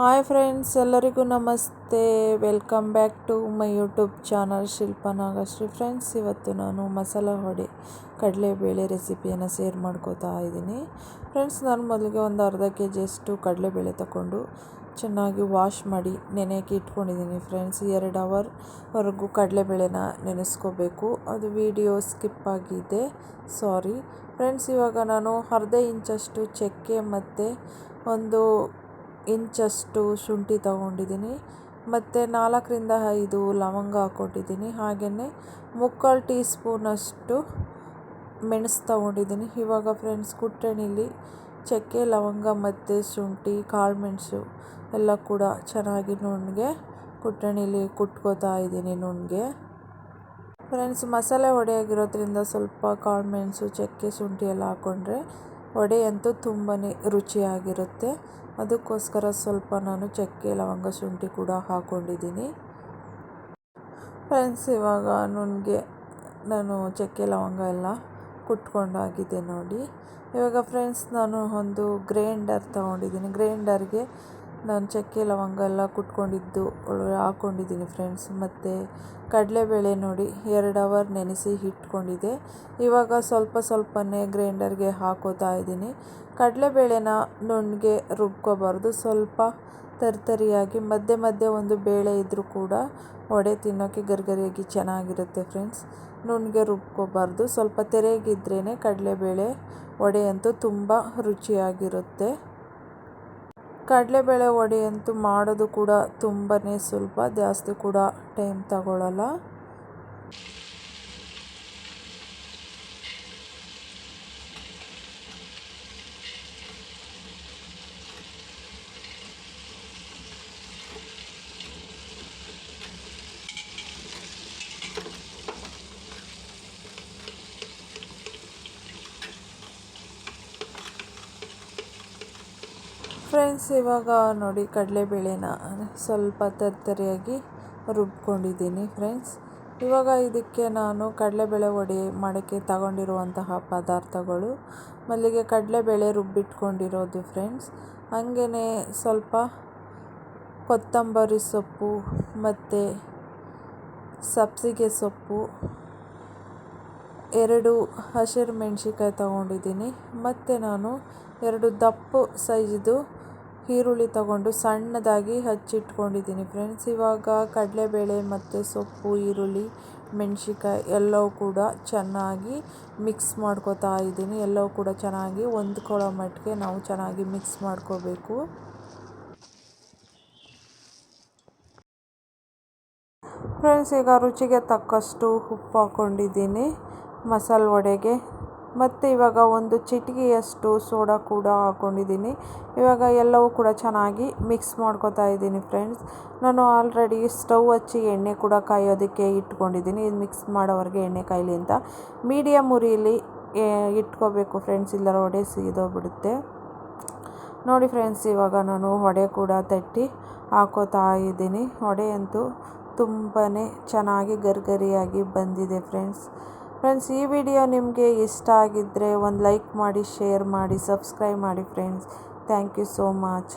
Hi friends, ಎಲ್ಲರಿಗೂ ನಮಸ್ತೆ. Welcome back to my YouTube channel Shilpa Nagashree. Friends, ಇವತ್ತು ನಾನು ಮಸಾಲ ಹೊಡೆ ಕಡಲೆಬೇಳೆ ರೆಸಿಪಿಯನ್ನು ಶೇರ್ ಮಾಡ್ಕೋತಾ ಇದ್ದೀನಿ. ಫ್ರೆಂಡ್ಸ್, ನಾನು ಮೊದಲಿಗೆ ಒಂದು ಅರ್ಧ ಕೆ ಜಿಯಷ್ಟು ಕಡಲೆಬೇಳೆ ತಗೊಂಡು ಚೆನ್ನಾಗಿ ವಾಶ್ ಮಾಡಿ ನೆನೆಯಕ್ಕೆ ಇಟ್ಕೊಂಡಿದ್ದೀನಿ ಫ್ರೆಂಡ್ಸ್. ಎರಡು ಅವರ್ವರೆಗೂ ಕಡಲೆಬೇಳೆನ ನೆನೆಸ್ಕೋಬೇಕು. ಅದು ವಿಡಿಯೋ ಸ್ಕಿಪ್ ಆಗಿದೆ, ಸಾರಿ. ಫ್ರೆಂಡ್ಸ್, ಇವಾಗ ನಾನು ಅರ್ಧ ಇಂಚಷ್ಟು ಚಕ್ಕೆ ಮತ್ತು ಒಂದು ಇಂಚಷ್ಟು ಶುಂಠಿ ತಗೊಂಡಿದ್ದೀನಿ. ಮತ್ತು ನಾಲ್ಕರಿಂದ ಐದು ಲವಂಗ ಹಾಕ್ಕೊಂಡಿದ್ದೀನಿ ಹಾಗೆಯೇ ಮುಕ್ಕಾಲು ಟೀ ಸ್ಪೂನಷ್ಟು ಮೆಣಸು ತಗೊಂಡಿದ್ದೀನಿ. ಇವಾಗ ಫ್ರೆಂಡ್ಸ್, ಕುಟ್ಟಣಿಲಿ ಚಕ್ಕೆ, ಲವಂಗ ಮತ್ತು ಶುಂಠಿ, ಕಾಳು ಮೆಣಸು ಎಲ್ಲ ಕೂಡ ಚೆನ್ನಾಗಿ ನುಣ್ಣಗೆ ಕುಟ್ಟಣಿಲಿ ಕುಟ್ಕೋತಾ ಇದ್ದೀನಿ ನುಣ್ಣಗೆ. ಫ್ರೆಂಡ್ಸ್, ಮಸಾಲೆ ಒಡೆಯಾಗಿರೋದ್ರಿಂದ ಸ್ವಲ್ಪ ಕಾಳು ಮೆಣಸು, ಚಕ್ಕೆ, ಶುಂಠಿ ಎಲ್ಲ ಹಾಕ್ಕೊಂಡ್ರೆ ವಡೆ ಅಂತೂ ತುಂಬಾ ರುಚಿಯಾಗಿರುತ್ತೆ. ಅದಕ್ಕೋಸ್ಕರ ಸ್ವಲ್ಪ ನಾನು ಚಕ್ಕೆ, ಲವಂಗ, ಶುಂಠಿ ಕೂಡ ಹಾಕ್ಕೊಂಡಿದ್ದೀನಿ ಫ್ರೆಂಡ್ಸ್ ಇವಾಗ ನನಗೆ, ನಾನು ಚಕ್ಕೆ, ಲವಂಗ ಎಲ್ಲ ಕುಟ್ಕೊಂಡಾಗಿದೆ ನೋಡಿ. ಇವಾಗ ಫ್ರೆಂಡ್ಸ್ ನಾನು ಒಂದು ಗ್ರೈಂಡರ್ ತೊಗೊಂಡಿದ್ದೀನಿ. ಗ್ರೈಂಡರ್ಗೆ ನಾನು ಚಕ್ಕೆ, ಲವಂಗ ಎಲ್ಲ ಕುಟ್ಕೊಂಡಿದ್ದು ಹಾಕ್ಕೊಂಡಿದ್ದೀನಿ ಫ್ರೆಂಡ್ಸ್ ಮತ್ತು ಕಡಲೆಬೇಳೆ ನೋಡಿ, ಎರಡು ಅವರ್ ನೆನೆಸಿ ಇಟ್ಕೊಂಡಿದ್ದೆ. ಇವಾಗ ಸ್ವಲ್ಪ ಸ್ವಲ್ಪನೇ ಗ್ರೈಂಡರ್ಗೆ ಹಾಕೋತಾ ಇದ್ದೀನಿ. ಕಡಲೆಬೇಳೆನ ನುಣ್ಣಗೆ ರುಬ್ಕೋಬಾರ್ದು. ಸ್ವಲ್ಪ ತರ್ತರಿಯಾಗಿ, ಮಧ್ಯೆ ಮಧ್ಯೆ ಒಂದು ಬೇಳೆ ಇದ್ದರೂ ಕೂಡ ವಡೆ ತಿನ್ನೋಕ್ಕೆ ಗರ್ಗರಿಯಾಗಿ ಚೆನ್ನಾಗಿರುತ್ತೆ ಫ್ರೆಂಡ್ಸ್ ನುಣ್ಣಗೆ ರುಬ್ಕೋಬಾರ್ದು. ಸ್ವಲ್ಪ ತೆರೆಗಿದ್ರೇ ಕಡಲೆಬೇಳೆ ವಡೆ ಅಂತೂ ತುಂಬ ರುಚಿಯಾಗಿರುತ್ತೆ. ಕಡಲೆಬೇಳೆ ವಡೆ ಅಂತೂ ಮಾಡೋದು ಕೂಡ ತುಂಬನೇ ಸುಲಭ. ಜಾಸ್ತಿ ಕೂಡ ಟೈಮ್ ತಗೊಳ್ಳಲ್ಲ ಫ್ರೆಂಡ್ಸ್, ಇವಾಗ ನೋಡಿ ಕಡಲೆಬೇಳೆನ ಸ್ವಲ್ಪ ತರ್ತರಿಯಾಗಿ ರುಬ್ಕೊಂಡಿದ್ದೀನಿ ಫ್ರೆಂಡ್ಸ್. ಇವಾಗ ಇದಕ್ಕೆ ನಾನು ಕಡಲೆಬೇಳೆ ಒಡೆ ಮಾಡೋಕ್ಕೆ ತಗೊಂಡಿರುವಂತಹ ಪದಾರ್ಥಗಳು. ಮಲ್ಲಿಗೆ ಕಡಲೆಬೇಳೆ ರುಬ್ಬಿಟ್ಕೊಂಡಿರೋದು ಫ್ರೆಂಡ್ಸ್. ಹಾಗೆಯೇ ಸ್ವಲ್ಪ ಕೊತ್ತಂಬರಿ ಸೊಪ್ಪು ಮತ್ತು ಸಬ್ಸಿಗೆ ಸೊಪ್ಪು, ಎರಡು ಹಸಿರು ಮೆಣಸಿಕಾಯಿ ತಗೊಂಡಿದ್ದೀನಿ. ಮತ್ತು ನಾನು ಎರಡು ದಪ್ಪು ಸೈಜ್ದು ಈರುಳ್ಳಿ ತಗೊಂಡು ಸಣ್ಣದಾಗಿ ಹೆಚ್ಚಿಟ್ಕೊಂಡಿದ್ದೀನಿ. ಫ್ರೆಂಡ್ಸ್, ಇವಾಗ ಕಡಲೆಬೇಳೆ ಮತ್ತು ಸೊಪ್ಪು, ಈರುಳ್ಳಿ ಮೆಣಸಿಕಾಯಿ ಎಲ್ಲವೂ ಕೂಡ ಚೆನ್ನಾಗಿ ಮಿಕ್ಸ್ ಮಾಡ್ಕೋತಾ ಇದ್ದೀನಿ. ಎಲ್ಲವೂ ಕೂಡ ಚೆನ್ನಾಗಿ ಹೊಂದ್ಕೊಳ್ಳೋ ಮಟ್ಟಿಗೆ ನಾವು ಚೆನ್ನಾಗಿ ಮಿಕ್ಸ್ ಮಾಡ್ಕೋಬೇಕು. ಫ್ರೆಂಡ್ಸ್, ಈಗ ರುಚಿಗೆ ತಕ್ಕಷ್ಟು ಉಪ್ಪು ಹಾಕ್ಕೊಂಡಿದ್ದೀನಿ ಮಸಾಲೆ ವಡೆಗೆ ಮತ್ತು ಇವಾಗ ಒಂದು ಚಿಟಿಕೆಯಷ್ಟು ಸೋಡಾ ಕೂಡ ಹಾಕ್ಕೊಂಡಿದ್ದೀನಿ ಇವಾಗ ಎಲ್ಲವೂ ಕೂಡ ಚೆನ್ನಾಗಿ ಮಿಕ್ಸ್ ಮಾಡ್ಕೊತಾ ಇದ್ದೀನಿ ಫ್ರೆಂಡ್ಸ್. ನಾನು ಆಲ್ರೆಡಿ ಸ್ಟವ್ ಹಚ್ಚಿ ಎಣ್ಣೆ ಕೂಡ ಕಾಯೋದಕ್ಕೆ ಇಟ್ಕೊಂಡಿದ್ದೀನಿ. ಇದು ಮಿಕ್ಸ್ ಮಾಡೋವರೆಗೆ ಎಣ್ಣೆ ಕಾಯಲಿ ಅಂತ. ಮೀಡಿಯಮ್ ಉರಿಯಲ್ಲಿ ಇಟ್ಕೋಬೇಕು ಫ್ರೆಂಡ್ಸ್. ಇಲ್ಲರ ವಡೆ ಸೀದೋಗ್ಬಿಡುತ್ತೆ ನೋಡಿ ಫ್ರೆಂಡ್ಸ್, ಇವಾಗ ನಾನು ವಡೆ ಕೂಡ ತಟ್ಟಿ ಹಾಕೋತಾ ಇದ್ದೀನಿ. ವಡೆ ಅಂತೂ ತುಂಬಾ ಚೆನ್ನಾಗಿ ಗರ್ಗರಿಯಾಗಿ ಬಂದಿದೆ ಫ್ರೆಂಡ್ಸ್. ಫ್ರೆಂಡ್ಸ್, ಈ ವಿಡಿಯೋ ನಿಮಗೆ ಇಷ್ಟ ಆಗಿದ್ದರೆ ಒಂದು ಲೈಕ್ ಮಾಡಿ, ಶೇರ್ ಮಾಡಿ, ಸಬ್ಸ್ಕ್ರೈಬ್ ಮಾಡಿ friends. Thank you so much.